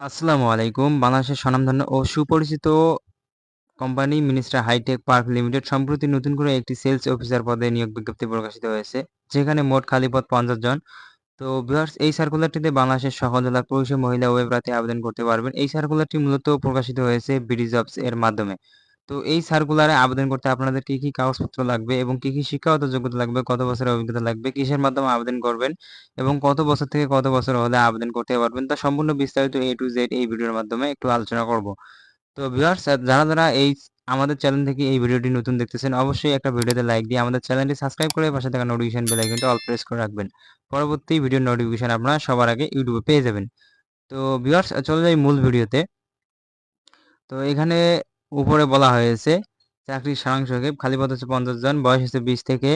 আসসালামু আলাইকুম। বাংলাদেশের স্বনামধন্য ও সুপরিচিত company Minister Hi Tech Park Limited সম্প্রতি নতুন করে একটি সেলস অফিসার পদে নিয়োগ বিজ্ঞপ্তি প্রকাশিত হয়েছে, যেখানে মোট খালি পদ পঞ্চাশ জন। তো ভিউয়ার্স, এই সার্কুলারটিতে বাংলাদেশের সকল জেলার পুরুষ মহিলা ওয়েব প্রার্থী আবেদন করতে পারবেন। এই সার্কুলারটি মূলত প্রকাশিত হয়েছে বিডি জবস এর মাধ্যমে। তো এই সার্কুলারে আবেদন করতে আপনাদের কি কি কাগজপত্র লাগবে এবং কি কি শিক্ষাগত যোগ্যতা লাগবে, কত বছরের অভিজ্ঞতা লাগবে, কিসের মাধ্যমে আবেদন করবেন এবং কত বছর থেকে কত বছর হলে আবেদন করতে পারবেন, তা সম্পূর্ণ বিস্তারিত এ টু জেড এই ভিডিওর মাধ্যমে একটু আলোচনা করব। তো ভিউয়ার্স যারা যারা এই আমাদের চ্যানেল থেকে এই ভিডিওটি নতুন দেখতেছেন, অবশ্যই একটা ভিডিওতে লাইক দিয়ে আমাদের চ্যানেলটি সাবস্ক্রাইব করে পাশে থাকা নোটিফিকেশন বেল আইকনটা অল প্রেস করে রাখবেন। পরবর্তী ভিডিওর নোটিফিকেশন আপনারা সবার আগে ইউটিউবে পেয়ে যাবেন। তো ভিউয়ার্স চলে যাই মূল ভিডিওতে তো এখানে উপরে বলা হয়েছে, চাকরির সারাংশকে খালি পদ হচ্ছে পঞ্চাশ জন, বয়স হচ্ছে বিশ থেকে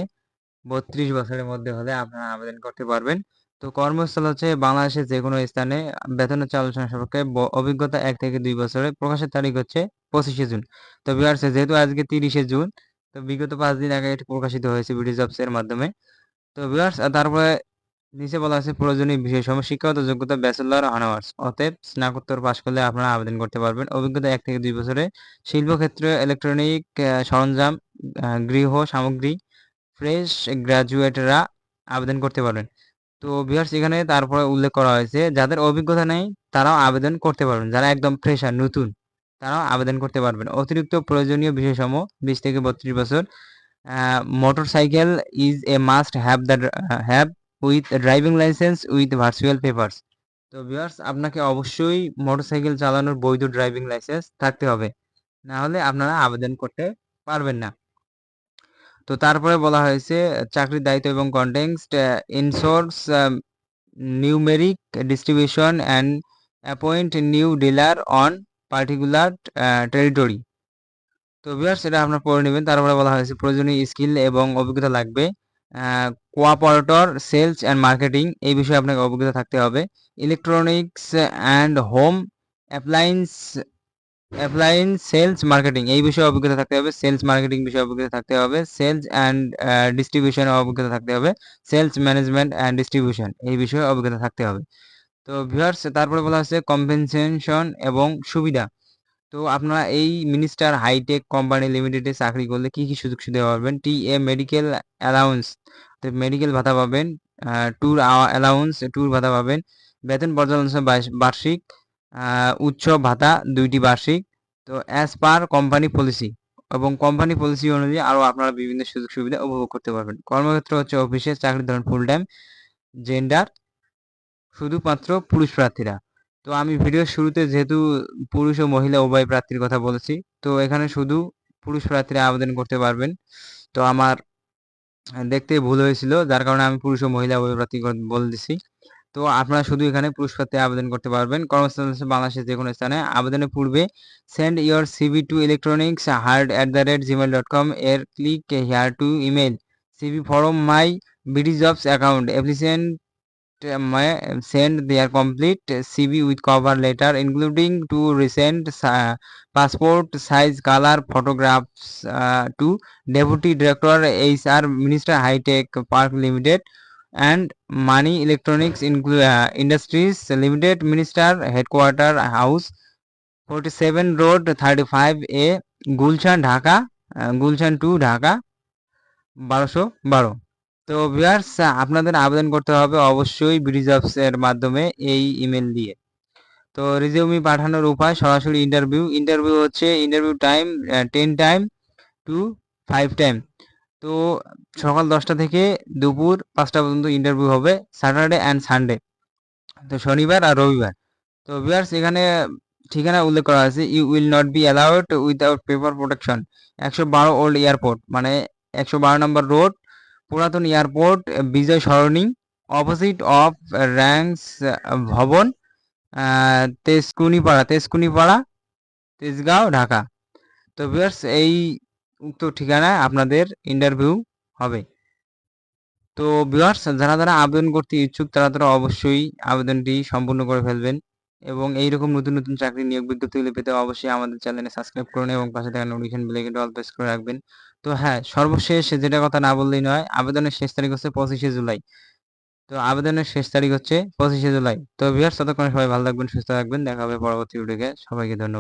বত্রিশ বছরের মধ্যে হলে আপনারা আবেদন করতে পারবেন। তো কর্মস্থল হচ্ছে বাংলাদেশের যে কোনো স্থানে বেতন আলোচনা সাপেক্ষে অভিজ্ঞতা এক থেকে দুই বছরের। প্রকাশের তারিখ হচ্ছে পঁচিশে জুন। তো বিহার্স যেহেতু আজকে তিরিশে জুন, তো বিগত পাঁচ দিন আগে এটি প্রকাশিত হয়েছে বিডি জবস এর মাধ্যমে। তো বিহার্স তারপরে নিচে বলা আছে, প্রয়োজনীয় বিষয় সময় শিক্ষাগত যোগ্যতা, ব্যাচেলর, অনার্স। অতএব স্নাতকোত্তর পাশ করলে আপনারা আবেদন করতে পারবেন। অভিজ্ঞতা এক থেকে দুই বছরে। শিল্পক্ষেত্রে ইলেকট্রনিক সরঞ্জাম গৃহ, সামগ্রী ফ্রেশ গ্রাজুয়েটরা আবেদন করতে পারবেন। তো বিহার্স এখানে তারপরে উল্লেখ করা হয়েছে, যাদের অভিজ্ঞতা নেই, তারাও আবেদন করতে পারবেন। যারা একদম ফ্রেশার নতুন, তারাও আবেদন করতে পারবেন। অতিরিক্ত প্রয়োজনীয় বিষয়সমূহ, বিশ থেকে বত্রিশ বছর। Motorcycle is a must have the have with driving licence with virtual papers তো বিহার্স আপনাকে অবশ্যই মোটরসাইকেল চালানোর বৈধ ড্রাইভিং লাইসেন্স থাকতে হবে। না হলে আপনারা আবেদন করতে পারবেন না। তো তারপরে বলা হয়েছে, চাকরির দায়িত্ব এবং context insource numeric distribution and appoint new dealer on particular territory তো বিয়ার্স এটা আপনার পড়ে নেবেন। তারপরে বলা হয়েছে, প্রয়োজনীয় স্কিল এবং অভিজ্ঞতা লাগবে। কোয়াপারেটর সেলস অ্যান্ড মার্কেটিং এই বিষয়ে আপনাকে অভিজ্ঞতা থাকতে হবে। Electronics and home appliance appliance, sales marketing এই বিষয়ে অভিজ্ঞতা থাকতে হবে। সেলস মার্কেটিং বিষয়ে অভিজ্ঞতা থাকতে হবে। সেলস অ্যান্ড ডিস্ট্রিবিউশন অভিজ্ঞতা থাকতে হবে। সেলস ম্যানেজমেন্ট অ্যান্ড ডিস্ট্রিবিউশন এই বিষয়ে অভিজ্ঞতা থাকতে হবে। তো ভিউয়ার্স, তারপরে বলা হচ্ছে কম্পেনসেশন এবং সুবিধা। তো আপনারা এই মিনিস্টার হাইটেক কোম্পানি লিমিটেডে চাকরি করলে কি কি সুযোগ সুবিধা পাবেন? T A medical allowance medical ভাতা পাবেন ট্যুর অ্যালাউন্স ট্যুর ভাতা পাবেন, বেতন পর্যালোচনা বার্ষিক উৎসব ভাতা দুইটি বার্ষিক, তো অ্যাজ পার কোম্পানি পলিসি এবং কোম্পানি পলিসি অনুযায়ী আরও আপনারা বিভিন্ন সুযোগ সুবিধা উপভোগ করতে পারবেন। কর্মক্ষেত্র হচ্ছে অফিসে চাকরি ধরেন ফুল টাইম জেন্ডার শুধুমাত্র পুরুষ প্রার্থীরা। তো আমি ভিডিও শুরুতে যেহেতু পুরুষ ও মহিলা উভয় প্রার্থীর কথা বলেছি, তো এখানে শুধু পুরুষ প্রার্থীরা আবেদন করতে পারবেন। তো আমার দেখতে ভুল হয়েছিল, যার কারণে আমি পুরুষ ও মহিলা উভয় প্রার্থী বলে দিছি। তো আপনারা শুধু এখানে পুরুষ প্রার্থী আবেদন করতে পারবেন। কর্মস্থল বাংলাদেশের যে কোনো স্থানে। আবেদনের পূর্বে send your CV to electronics hard at the rate Gmail dot com এর click here to email CV from my BD jobs account applicant may send their complete CV with cover letter including two recent uh, passport size color photographs uh, to Deputy Director HR Minister High Tech Park Limited and Money Electronics uh, Industries Limited Minister Headquarter House 47 Road 35A Gulshan Dhaka uh, Gulshan 2 Dhaka বারোশো বারো তো viewers আপনাদের আবেদন করতে হবে অবশ্যই ব্রিজঅপস এর মাধ্যমে এই ইমেল দিয়ে। তো রিজিউমি পাঠানোর উপায়, সরাসরি ইন্টারভিউ ইন্টারভিউ হচ্ছে interview time ten time to five time তো সকাল দশটা থেকে দুপুর পাঁচটা পর্যন্ত ইন্টারভিউ হবে স্যাটারডে অ্যান্ড সানডে তো শনিবার আর রবিবার। তো ভিউয়ার্স এখানে ঠিকানা উল্লেখ করা আছে you will not be allowed without paper protection একশো বারো ওল্ড এয়ারপোর্ট মানে একশো বারো নম্বর রোড পুরাতন airport, Bijoy Sarani, opposite of Rangs Bhaban Tejkunipara Tejkunipara, Tejgaon, Dhaka. তো ভিউয়ার্স, এই উক্ত ঠিকানায় আপনাদের ইন্টারভিউ হবে। তো ভিউয়ার্স, যারা যারা আবেদন করতে ইচ্ছুক, তারা তারা অবশ্যই আবেদনটি সম্পূর্ণ করে ফেলবেন। এবং এইরকম নতুন নতুন চাকরি নিয়োগ বিজ্ঞপ্তিগুলি পেতে অবশ্যই আমাদের চ্যানেলে সাবস্ক্রাইব করুন এবং পাশে থাকা নোটিফিকেশন বেলাইকনটা অল প্রেস করে রাখবেন। তো হ্যাঁ সর্বশেষ যেটা কথা না বললেই নয়, আবেদনের শেষ তারিখ হচ্ছে পঁচিশে জুলাই। তো আবেদনের শেষ তারিখ হচ্ছে পঁচিশে জুলাই। তো বিহার ততক্ষণে সবাই ভালো থাকবেন, সুস্থ থাকবেন। দেখা হবে পরবর্তী ভিডিওকে সবাইকে ধন্যবাদ।